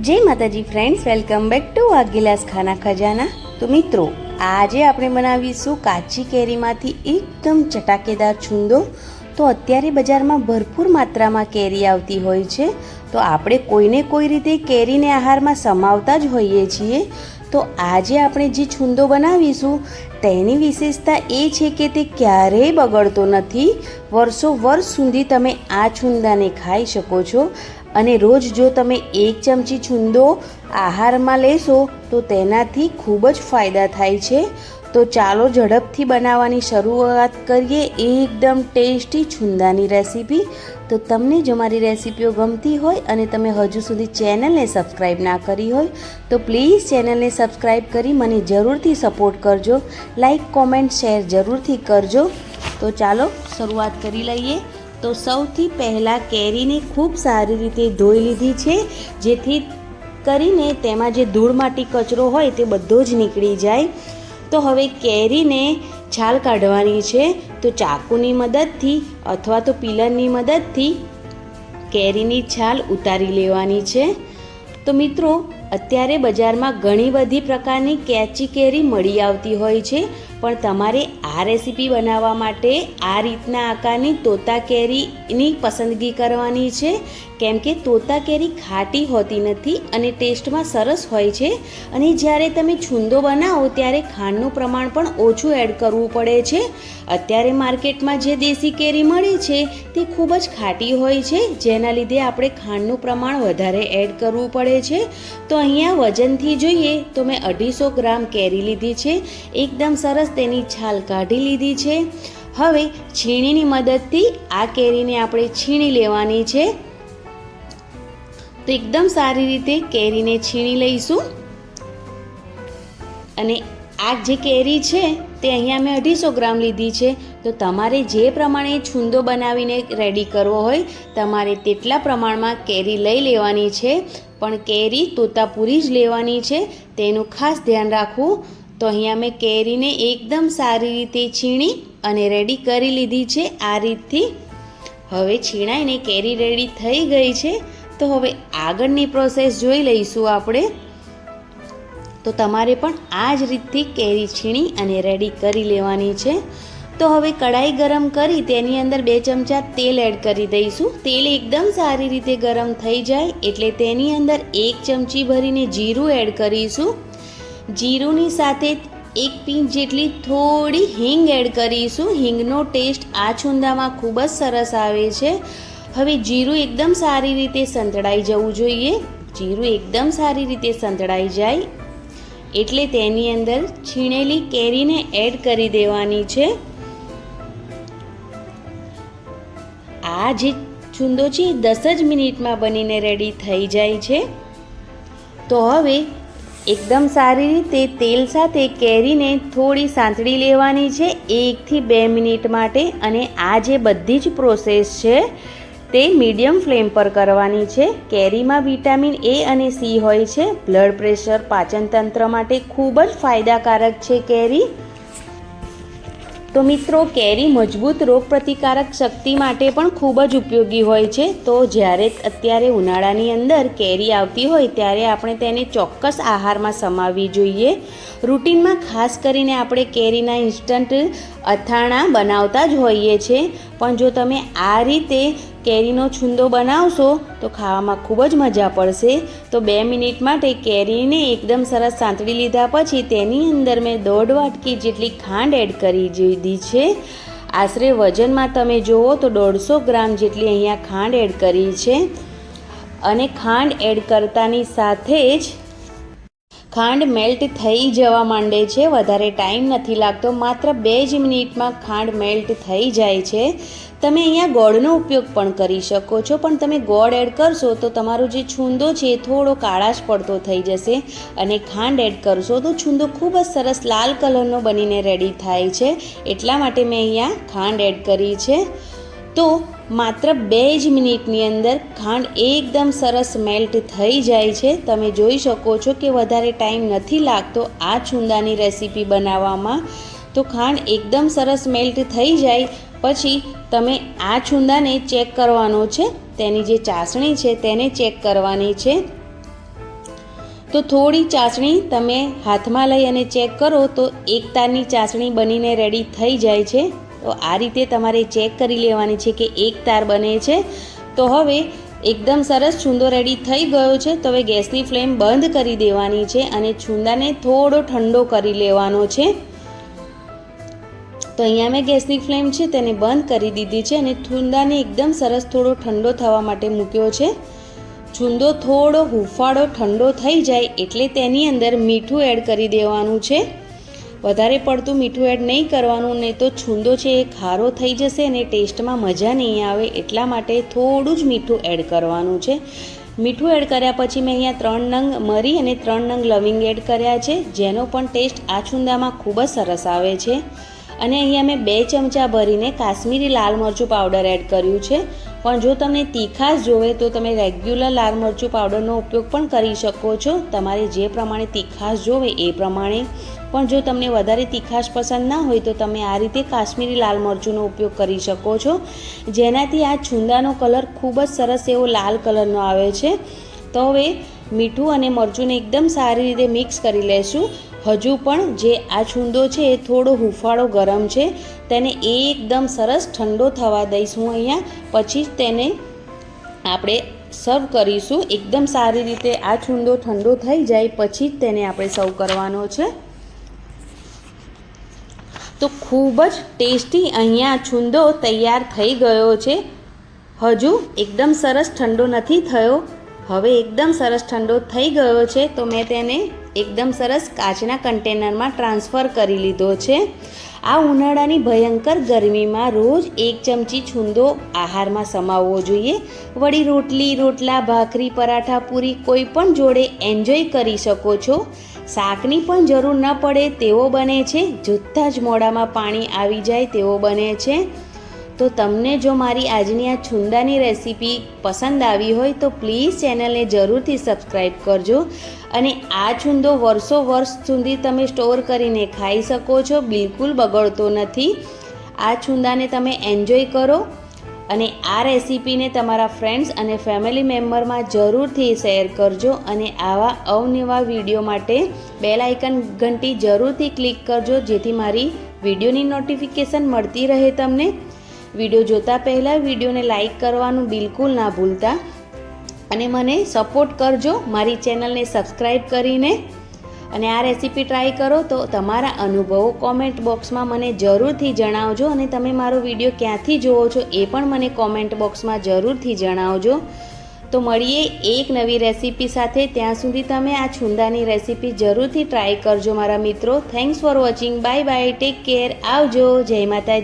જય માતાજી friends welcome back to Vaghilas Khana Khazana. તો મિત્રો, આજે આપણે બનાવીશું કાચી કેરીમાંથી એકદમ ચટાકેદાર છુંદો. તો અત્યારે બજારમાં ભરપૂર માત્રામાં કેરી આવતી હોય છે. તો આપણે કોઈને કોઈ રીતે કેરીને આહારમાં સમાવતા જ હોઈએ છીએ. તો આજે આપણે જે છુંદો બનાવીશું, તેની વિશેષતા એ છે કે તે ક્યારેય બગડતો નથી. વર્ષો વર્ષ સુધી તમે આ છુંદાને ખાઈ શકો છો. અને રોજ જો તમે એક ચમચી છુંદો આહારમાં લેશો, તો તેનાથી ખૂબ જ ફાયદા થાય છે. તો ચાલો ઝડપથી બનાવવાની શરૂઆત કરીએ એકદમ ટેસ્ટી છુંદાની રેસીપી. તો તમને જો મારી રેસીપીઓ ગમતી હોય અને તમે હજુ સુધી ચેનલને સબસ્ક્રાઈબ ના કરી હોય, તો પ્લીઝ ચેનલને સબસ્ક્રાઈબ કરી મને જરૂરથી સપોર્ટ કરજો. લાઈક કોમેન્ટ, શેર જરૂરથી કરજો. તો ચાલો શરૂઆત કરી લઈએ. તો સૌથી પહેલાં કેરીને ખૂબ સારી રીતે ધોઈ લીધી છે, જેથી કરીને તેમાં જે ધૂળ માટી કચરો હોય તે બધો જ નીકળી જાય. તો હવે કેરીને છાલ કાઢવાની છે, તો ચાકુની મદદથી અથવા તો પિલરની મદદથી કેરીની છાલ ઉતારી લેવાની છે. તો મિત્રો, અત્યારે બજારમાં ઘણી બધી પ્રકારની કેચી કેરી મળી આવતી હોય છે પણ તમારે આ રેસીપી બનાવવા માટે આ રીતના આકારની તોતા કેરીની પસંદગી કરવાની છે. કેમ કે તોતા કેરી ખાટી હોતી નથી અને ટેસ્ટમાં સરસ હોય છે. અને જ્યારે તમે છુંદો બનાવો ત્યારે ખાંડનું પ્રમાણ પણ ઓછું એડ કરવું પડે છે. અત્યારે માર્કેટમાં જે દેશી કેરી મળે છે તે ખૂબ જ ખાટી હોય છે. જેના લીધે આપણે ખાંડનું પ્રમાણ વધારે એડ કરવું પડે છે. તો અહીંયા વજનથી જોઈએ તો મેં અઢીસો ગ્રામ કેરી લીધી છે. એકદમ સરસ તેની છાલ કાઢી લીધી છે. હવે છીણીની મદદથી આ કેરીને આપણે છીણી લેવાની છે. તો એકદમ સારી રીતે કેરીને છીણી લઈશું. અને આ જે કેરી છે તે અહીંયા મેં અઢીસો ગ્રામ લીધી છે. તો તમારે જે પ્રમાણે છુંદો બનાવીને રેડી કરવો હોય, તમારે તેટલા પ્રમાણમાં કેરી લઈ લેવાની છે. પણ કેરી તોતાપૂરી જ લેવાની છે. તેનું ખાસ ધ્યાન રાખવું. તો અહીંયા મેં કેરીને એકદમ સારી રીતે છીણી અને રેડી કરી લીધી છે આ રીતથી. હવે છીણાઈને કેરી રેડી થઈ ગઈ છે. તો હવે આગળની પ્રોસેસ જોઈ લઈશું આપણે. તો તમારે પણ આ જ રીતથી કેરી છીણી અને રેડી કરી લેવાની છે. તો હવે કઢાઈ ગરમ કરી તેની અંદર બે ચમચા તેલ એડ કરી દઈશું. તેલ એકદમ સારી રીતે ગરમ થઈ જાય એટલે તેની અંદર એક ચમચી ભરીને જીરું એડ કરીશું. જીરુંની સાથે એક પિંચ જેટલી થોડી હિંગ એડ કરીશું. હિંગનો ટેસ્ટ આ છુંદામાં ખૂબ જ સરસ આવે છે. હવે જીરું એકદમ સારી રીતે સંતળાઈ જવું જોઈએ. જીરું એકદમ સારી રીતે સંતળાઈ જાય. એટલે તેની અંદર છીણેલી કેરીને એડ કરી દેવાની છે. આ જે છુંદો છે દસ જ મિનિટમાં બનીને રેડી થઈ જાય છે. તો હવે એકદમ સારી રીતે તેલ સાથે કેરીને થોડી સાંતળી લેવાની છે એકથી બે મિનિટ માટે અને આ જે બધી જ પ્રોસેસ છે તે મીડિયમ ફ્લેમ પર કરવાની છે. કેરીમાં વિટામિન એ અને સી હોય છે. બ્લડ પ્રેશર પાચનતંત્ર માટે ખૂબ જ ફાયદાકારક છે કેરી. તો મિત્રો, કેરી મજબૂત રોગપ્રતિકારક શક્તિ માટે પણ ખૂબ જ ઉપયોગી હોય છે. તો જ્યારે અત્યારે ઉનાળાની અંદર કેરી આવતી હોય, ત્યારે આપણે તેને ચોક્કસ આહારમાં સમાવવી જોઈએ. રૂટિનમાં ખાસ કરીને આપણે કેરીના ઇન્સ્ટન્ટ અથાણા બનાવતા જ હોઈએ છીએ. પણ જો તમે આ રીતે કેરીનો છુંદો બનાવશો તો ખાવામાં ખૂબ જ મજા પડશે. તો બે મિનિટ માટે કેરીને એકદમ સરસ સાંતળી લીધા પછી તેની અંદર મેં દોઢ વાટકી જેટલી ખાંડ એડ કરી દીધી છે. આશરે વજનમાં તમે જુઓ તો દોઢસો ગ્રામ જેટલી અહીંયા ખાંડ એડ કરી છે. અને ખાંડ એડ કરતાની સાથે જ ખાંડ મેલ્ટ થઈ જવા માંડે છે. વધારે ટાઈમ નથી લાગતો, માત્ર બે જ મિનિટમાં ખાંડ મેલ્ટ થઈ જાય છે. તમે અહીંયા ગોળનો ઉપયોગ પણ કરી શકો છો, પણ તમે ગોળ એડ કરશો તો તમારો જે છુંદો છે એ થોડો કાળાશ પડતો થઈ જશે અને ખાંડ એડ કરશો તો છુંદો ખૂબ જ સરસ લાલ કલરનો બનીને રેડી થાય છે. એટલા માટે મેં અહીંયા ખાંડ એડ કરી છે. તો માત્ર બે જ મિનિટની અંદર ખાંડ એકદમ સરસ મેલ્ટ થઈ જાય છે. તમે જોઈ શકો છો કે વધારે ટાઈમ નથી લાગતો આ છુંદાની રેસીપી બનાવવામાં. તો ખાંડ એકદમ સરસ મેલ્ટ થઈ જાય. પછી તમે આ છુંદાને ચેક કરવાનો છે. તેની જે ચાસણી છે તેને ચેક કરવાની છે. તો થોડી ચાસણી તમે હાથમાં લઈ અને ચેક કરો તો એકતારની ચાસણી બનીને રેડી થઈ જાય છે. તો આ રીતે તમારે ચેક કરી લેવાની છે કે એક તાર બને છે. તો હવે એકદમ સરસ છૂંદો રેડી થઈ ગયો છે. તો હવે ગેસની ફ્લેમ બંધ કરી દેવાની છે અને છુંદાને થોડો ઠંડો કરી લેવાનો છે. તો અહીંયા મેં ગેસની ફ્લેમ છે તેને બંધ કરી દીધી છે અને છુંદાને એકદમ સરસ થોડો ઠંડો થવા માટે મૂક્યો છે. છૂંદો થોડો હુંફાળો ઠંડો થઈ જાય એટલે તેની અંદર મીઠું એડ કરી દેવાનું છે. વધારે પડતું મીઠું એડ નહીં કરવાનું, નહીં તો છુંદો છે એ ખારો થઈ જશે અને ટેસ્ટમાં મજા નહીં આવે એટલા માટે થોડું જ મીઠું એડ કરવાનું છે. મીઠું એડ કર્યા પછી મેં અહીંયા ત્રણ નંગ મરી અને ત્રણ નંગ લવિંગ એડ કર્યા છે, જેનો પણ ટેસ્ટ આ છુંદામાં ખૂબ જ સરસ આવે છે. અને અહીંયા મેં બે ચમચા ભરીને કાશ્મીરી લાલ મરચું પાવડર એડ કર્યું છે. પણ જો તમને તીખાશ જોવે તો તમે રેગ્યુલર લાલ મરચું પાવડરનો ઉપયોગ પણ કરી શકો છો. તમારે જે પ્રમાણે તીખાશ જોવે એ પ્રમાણે. પણ જો તમને વધારે તીખાશ પસંદ ના હોય તો તમે આ રીતે કાશ્મીરી લાલ મરચુંનો ઉપયોગ કરી શકો છો. જેનાથી આ છુંદાનો કલર ખૂબ જ સરસ એવો લાલ કલરનો આવે છે. તો હવે મીઠું અને મરચુંને એકદમ સારી રીતે મિક્સ કરી લેશું. હજુ પણ જે આ છુંદો છે એ થોડો હુંફાળો ગરમ છે. તેને એકદમ સરસ ઠંડો થવા દઈશું અહીંયા. પછી જ તેને આપણે સર્વ કરીશું. એકદમ સારી રીતે આ છુંદો ઠંડો થઈ જાય. પછી જ તેને આપણે સર્વ કરવાનો છે. તો ખૂબ જ ટેસ્ટી અહીંયા છુંદો તૈયાર થઈ ગયો છે. હજુ એકદમ સરસ ઠંડો નથી થયો. હવે એકદમ સરસ ઠંડો થઈ ગયો છે તો મેં તેને એકદમ સરસ કાચના કન્ટેનરમાં ટ્રાન્સફર કરી લીધો છે. આ ઉનાળાની ભયંકર ગરમીમાં રોજ એક ચમચી છુંદો આહારમાં સમાવવો જોઈએ. વળી રોટલી, રોટલા, ભાખરી, પરાઠા પૂરી કોઈ પણ જોડે એન્જોય કરી શકો છો. શાકની પણ જરૂર ન પડે તેવો બને છે. જોતાં જ મોઢામાં પાણી આવી જાય તેવો બને છે. તો તમને જો મારી આજની આ છુંદાની રેસીપી પસંદ આવી હોય તો પ્લીઝ ચેનલને જરૂરથી સબસ્ક્રાઈબ કરજો. અને આ છુંદો વર્ષો વર્ષ સુધી તમે સ્ટોર કરીને ખાઈ શકો છો. બિલકુલ બગડતો નથી. આ છુંદાને તમે એન્જોય કરો. અને આ રેસીપીને તમારા ફ્રેન્ડ્સ અને ફેમિલી મેમ્બરમાં જરૂરથી શેર કરજો અને આવા અવનવા વીડિયો માટે બેલ આઇકન ઘંટી જરૂરથી ક્લિક કરજો, જેથી મારી વિડીયોની નોટિફિકેશન મળતી રહે તમને. વીડિયો જોતા પહેલાં વિડીયોને લાઇક કરવાનું બિલકુલ ના ભૂલતા. અને મને સપોર્ટ કરજો, મારી ચેનલને સબસ્ક્રાઈબ કરીને. અને આ રેસીપી ટ્રાય કરો તો તમારા અનુભવો કોમેન્ટ બોક્સમાં મને જરૂરથી જણાવજો અને તમે મારો વીડિયો ક્યાંથી જુઓ છો એ પણ મને કોમેન્ટ બોક્સમાં જરૂરથી જણાવજો. તો મળીએ એક નવી રેસીપી સાથે. ત્યાં સુધી તમે આ છુંદાની રેસીપી જરૂરથી ટ્રાય કરજો મારા મિત્રો. Thanks for watching bye bye take care આવજો. જય માતાજી.